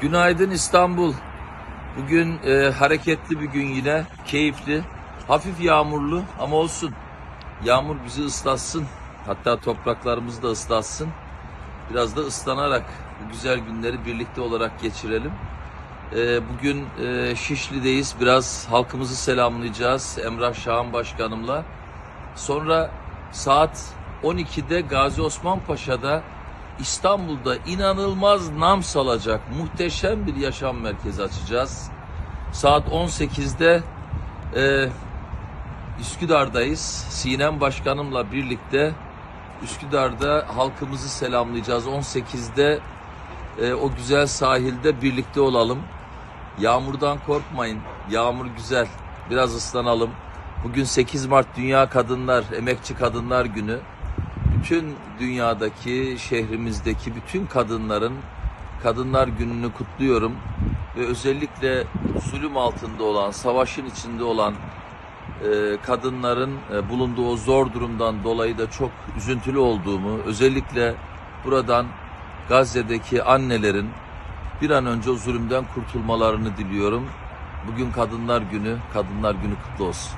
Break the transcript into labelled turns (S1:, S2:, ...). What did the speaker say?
S1: Günaydın İstanbul. Bugün e, hareketli bir gün yine, keyifli, hafif yağmurlu ama olsun. Yağmur bizi ıslatsın, hatta topraklarımızı da ıslatsın. Biraz da ıslanarak bu güzel günleri birlikte olarak geçirelim. E, bugün e, Şişli'deyiz, biraz halkımızı selamlayacağız Emrah Şahan Başkanımla. Sonra saat 12'de Gazi Osman Paşa'da İstanbul'da inanılmaz nam salacak muhteşem bir yaşam merkezi açacağız. Saat 18'de e, Üsküdar'dayız. Sinem Başkanımla birlikte Üsküdar'da halkımızı selamlayacağız. 18'de e, o güzel sahilde birlikte olalım. Yağmurdan korkmayın. Yağmur güzel. Biraz ıslanalım. Bugün 8 Mart Dünya Kadınlar, Emekçi Kadınlar Günü. Bütün dünyadaki, şehrimizdeki bütün kadınların Kadınlar Günü'nü kutluyorum. Ve özellikle zulüm altında olan, savaşın içinde olan e, kadınların e, bulunduğu o zor durumdan dolayı da çok üzüntülü olduğumu, özellikle buradan Gazze'deki annelerin bir an önce o zulümden kurtulmalarını diliyorum. Bugün Kadınlar Günü, Kadınlar Günü kutlu olsun.